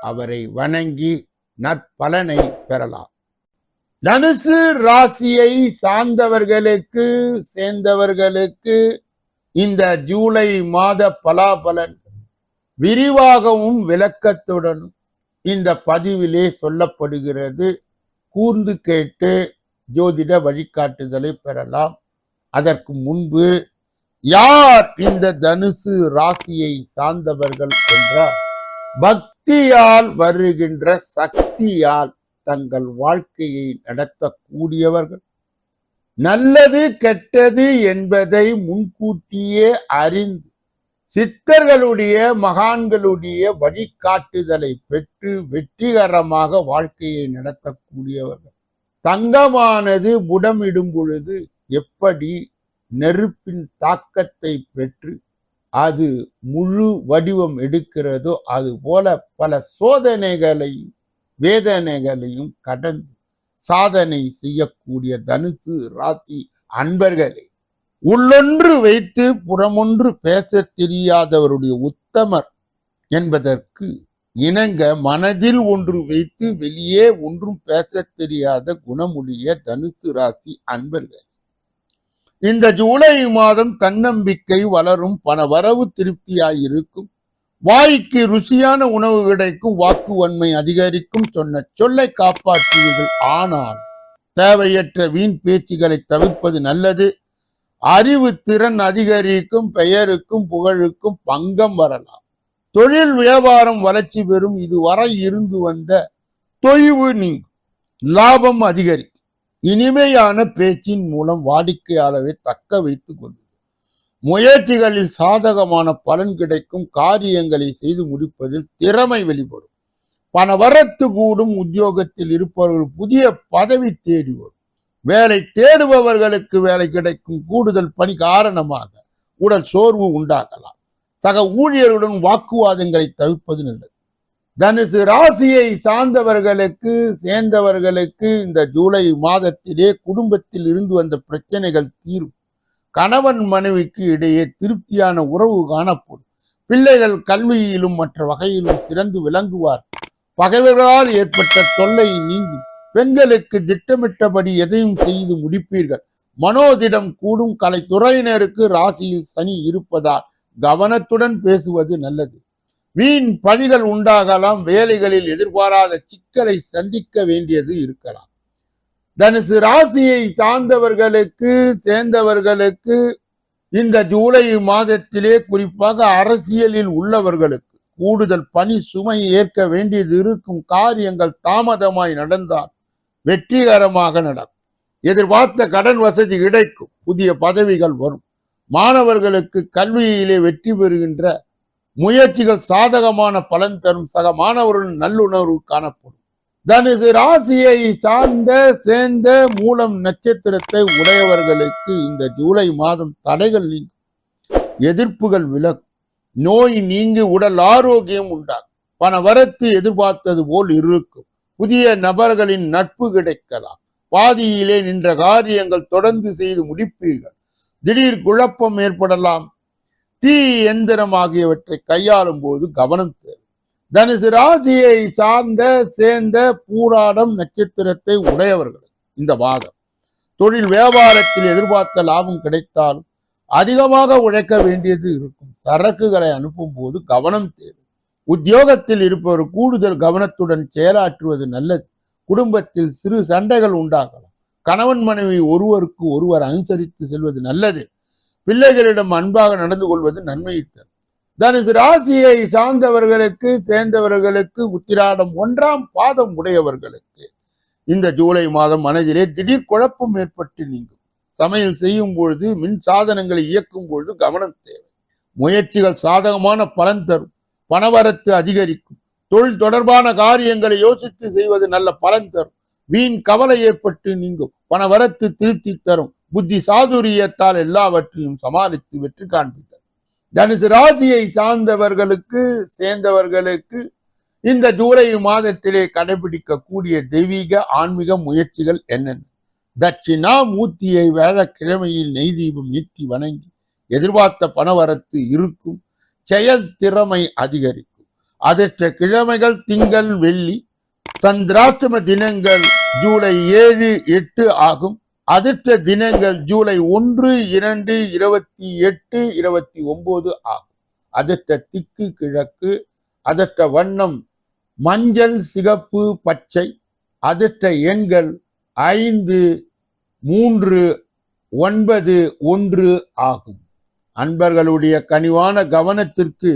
அவரை வணங்கி நற்பலனை பெறலாம். தனுசு ராசியை சார்ந்தவர்களுக்கு சேர்ந்தவர்களுக்கு இந்த ஜூலை மாத பலாபலன் விரிவாகவும் விளக்கத்துடனும் இந்த பதிவிலே சொல்லப்படுகிறது. கூர்ந்து கேட்டு ஜோதிட வழிகாட்டுதலை பெறலாம். அதற்கு முன்பு யார் இந்த தனுசு ராசியை சார்ந்தவர்கள் என்றால் பக்தியால் வருகின்ற சக்தியால் தங்கள் வாழ்க்கையை நடத்தக்கூடியவர்கள். நல்லது கெட்டது என்பதை முன்கூட்டியே அறிந்து சித்தர்களுடைய மகான்களுடைய வழிகாட்டுதலை பெற்று வெற்றிகரமாக வாழ்க்கையை நடத்தக்கூடியவர்கள். தங்கமானது புடமிடும் பொழுது எப்படி நெருப்பின் தாக்கத்தை பெற்று அது முழு வடிவம் எடுக்கிறதோ அது போல பல சோதனைகளையும் வேதனைகளையும் கடந்து சாதனை செய்யக்கூடிய தனுசு ராசி அன்பர்களே உள்ளொன்று வைத்து புறமொன்று பேச தெரியாதவருடைய உத்தமர் என்பதற்கு இணங்க மனதில் ஒன்று வைத்து வெளியே ஒன்றும் பேச தெரியாத குணமுடைய தனுசு ராசி அன்பர்கள். இந்த ஜூலை மாதம் தன்னம்பிக்கை வளரும் பண வரவு திருப்தியாயிருக்கும். வாய்க்கு ருசியான உணவு கிடைக்கும் வாக்கு வன்மை அதிகரிக்கும் சொன்ன சொல்லை காப்பாற்றுவீர்கள். ஆனால் தேவையற்ற வீண் பேச்சுகளை தவிர்ப்பது நல்லது. அறிவு திறன் அதிகரிக்கும் பெயருக்கும் புகழுக்கும் பங்கம் வரலாம். தொழில் வியாபாரம் வளர்ச்சி பெறும். இதுவரை இருந்து வந்த தொய்வு நீங்கும். லாபம் அதிகரிக்கும். இனிமையான பேச்சின் மூலம் வாடிக்கையாளரை தக்க வைத்துக் கொள்ளும் முயற்சிகளில் சாதகமான பலன் கிடைக்கும் காரியங்களை செய்து முடிப்பதில் திறமை வெளிப்படும். பணவரத்து கூடும் உத்தியோகத்தில் இருப்பவர்கள் புதிய பதவி தேடி வரும். வேலை தேடுபவர்களுக்கு வேலை கிடைக்கும் கூடுதல் பணி காரணமாக உடல் சோர்வு உண்டாகலாம். சக ஊழியர்களுடன் வாக்குவாதங்களை தவிர்ப்பது நல்லது. தனுசு ராசியை சார்ந்தவர்களுக்கு சேர்ந்தவர்களுக்கு இந்த ஜூலை மாதத்திலே குடும்பத்தில் இருந்து வந்த பிரச்சனைகள் தீரும். கணவன் மனைவிக்கு இடையே திருப்தியான உறவு காணப்படும். பிள்ளைகள் கல்வியிலும் மற்ற வகையிலும் சிறந்து விளங்குவார். பகைவர்களால் ஏற்பட்ட தொல்லை நீங்கும். பெண்களுக்கு திட்டமிட்டபடி எதையும் செய்து முடிப்பீர்கள். மனோதிடம் கூடும். கலைத்துறையினருக்கு ராசியில் சனி இருப்பதால் கவனத்துடன் பேசுவது நல்லது. வீண் பணிகள் உண்டாகலாம் வேலைகளில் எதிர்பாராத சிக்கலை சந்திக்க வேண்டியது இருக்கலாம். தனுசு ராசியை சார்ந்தவர்களுக்கு சேர்ந்தவர்களுக்கு இந்த ஜூலை மாதத்திலே குறிப்பாக அரசியலில் உள்ளவர்களுக்கு கூடுதல் பணி சுமை ஏற்க வேண்டியது இருக்கும் காரியங்கள் தாமதமாய் நடந்தால் வெற்றிகரமாக நடக்கும். எதிர்பார்த்த கடன் வசதி கிடைக்கும் புதிய பதவிகள் வரும். மாணவர்களுக்கு கல்வியிலே வெற்றி பெறுகின்ற முயற்சிகள் சாதகமான பலன் தரும் சக மாணவர்கள் நல்லுணர்வு காணப்படும். தனது ராசியை சார்ந்த சேர்ந்த மூலம் நட்சத்திரத்தை உடையவர்களுக்கு இந்த ஜூலை மாதம் தடைகள் நீங்கும். எதிர்ப்புகள் விலகும். நோய் நீங்கி உடல் ஆரோக்கியம் உண்டாகும். பண வரத்து எதிர்பார்த்தது போல் இருக்கும். புதிய நபர்களின் நட்பு கிடைக்கலாம். பாதியிலே நின்ற காரியங்கள் தொடர்ந்து செய்து முடிப்பீர்கள். திடீர் குழப்பம் ஏற்படலாம். தீ எந்திரம் ஆகியவற்றை கையாளும் போது கவனம் தேவை. தனுசு ராசியை சார்ந்த சேர்ந்த பூராடம் நட்சத்திரத்தை உடையவர்கள் இந்த மாதம் தொழில் வியாபாரத்தில் எதிர்பார்த்த லாபம் கிடைத்தாலும் அதிகமாக உழைக்க வேண்டியது இருக்கும். சரக்குகளை அனுப்பும் போது கவனம் தேவை. உத்தியோகத்தில் இருப்பவர் கூடுதல் கவனத்துடன் செயலாற்றுவது நல்லது. குடும்பத்தில் சிறு சண்டைகள் உண்டாகலாம். கணவன் மனைவி ஒருவருக்கு ஒருவர் அனுசரித்து செல்வது நல்லது. பிள்ளைகளிடம் அன்பாக நடந்து கொள்வது நன்மையை தரும். தனுசு ராசியை சார்ந்தவர்களுக்கு சேர்ந்தவர்களுக்கு உத்திராடம் ஒன்றாம் பாதம் உடையவர்களுக்கு இந்த ஜூலை மாதம் மனதிலே திடீர் குழப்பம் ஏற்பட்டு நீங்கும். சமையல் செய்யும் பொழுது மின் சாதனங்களை இயக்கும் பொழுது கவனம் தேவை. முயற்சிகள் சாதகமான பலன் தரும். பணவரத்து அதிகரிக்கும். தொழில் தொடர்பான காரியங்களை யோசித்து செய்வது நல்ல பலன் தரும். வீண் கவலை ஏற்பட்டு நீங்கும். பணவரத்து திருப்தி தரும். புத்தி சாதுரியத்தால் எல்லாவற்றையும் சமாளித்து வெற்றி காண்பித்தார் தனுசு ராசியை சார்ந்தவர்களுக்கு சேர்ந்தவர்களுக்கு இந்த ஜூலை மாதத்திலே கடைபிடிக்கக்கூடிய தெய்வீக ஆன்மீக முயற்சிகள் என்னென்ன? தட்சிணா மூர்த்தியை வேழக்கிழமையில் நெய் தீபம் ஏற்றி வணங்கி எதிர்பார்த்த பணவரத்து இருக்கும் செயல் திறமை அதிகரிக்கும். அதிர்ஷ்ட கிழமைகள் திங்கள் வெள்ளி சந்திராஷ்டம தினங்கள் ஜூலை ஏழு எட்டு ஆகும். அடுத்த தினங்கள் ஜூலை ஒன்று இரண்டு இருபத்தி எட்டு இருபத்தி ஒன்பது ஆகும். அதற்ற திக்கு கிழக்கு அதற்ற வண்ணம் மஞ்சள் சிகப்பு பச்சை அதற்ற எண்கள் ஐந்து மூன்று ஒன்பது ஒன்று ஆகும். அன்பர்களுடைய கனிவான கவனத்திற்கு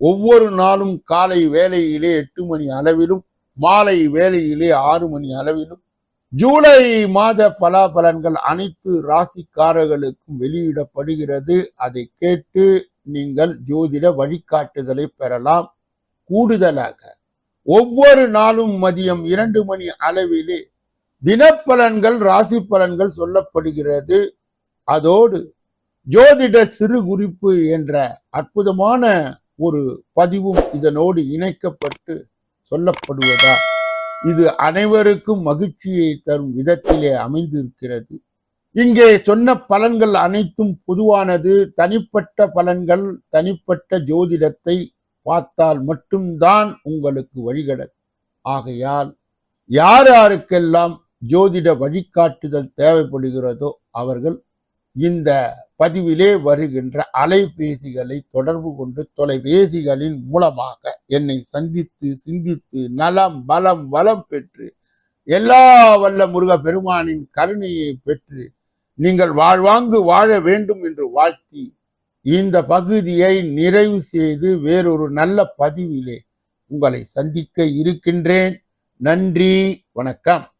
ஒவ்வொரு நாளும் காலை வேலையிலே எட்டு மணி அளவிலும் மாலை வேலையிலே ஆறு மணி அளவிலும் ஜூலை மாத பலாபலன்கள் அனைத்து ராசிக்காரர்களுக்கும் வெளியிடப்படுகிறது. அதை கேட்டு நீங்கள் ஜோதிட வழிகாட்டுதலை பெறலாம். கூடுதலாக ஒவ்வொரு நாளும் மதியம் இரண்டு மணி அளவிலே தினப்பலன்கள் ராசி பலன்கள் சொல்லப்படுகிறது. அதோடு ஜோதிட சிறு குறிப்பு என்ற அற்புதமான ஒரு பதிவும் இதனோடு இணைக்கப்பட்டு சொல்லப்படுவதா? இது அனைவருக்கும் மகிழ்ச்சியை தரும் விதத்திலே அமைந்திருக்கிறது. இங்கே சொன்ன பலன்கள் அனைத்தும் பொதுவானது. தனிப்பட்ட பலன்கள் தனிப்பட்ட ஜோதிடத்தை பார்த்தால் மட்டும்தான் உங்களுக்கு வழிகடல். ஆகையால் யார் யாருக்கெல்லாம் ஜோதிட வழிகாட்டுதல் தேவைப்படுகிறதோ அவர்கள் இந்த பதிவிலே வருகின்ற அலைபேசிகளை தொடர்பு கொண்டு தொலைபேசிகளின் மூலமாக என்னை சந்தித்து சிந்தித்து நலம் பலம் வளம் பெற்று எல்லா வல்ல முருக பெருமானின் கருணையை பெற்று நீங்கள் வாழ்வாங்கு வாழ வேண்டும் என்று வாழ்த்தி இந்த பகுதியை நிறைவு செய்து வேறொரு நல்ல பதிவிலே உங்களை சந்திக்க இருக்கின்றேன். நன்றி வணக்கம்.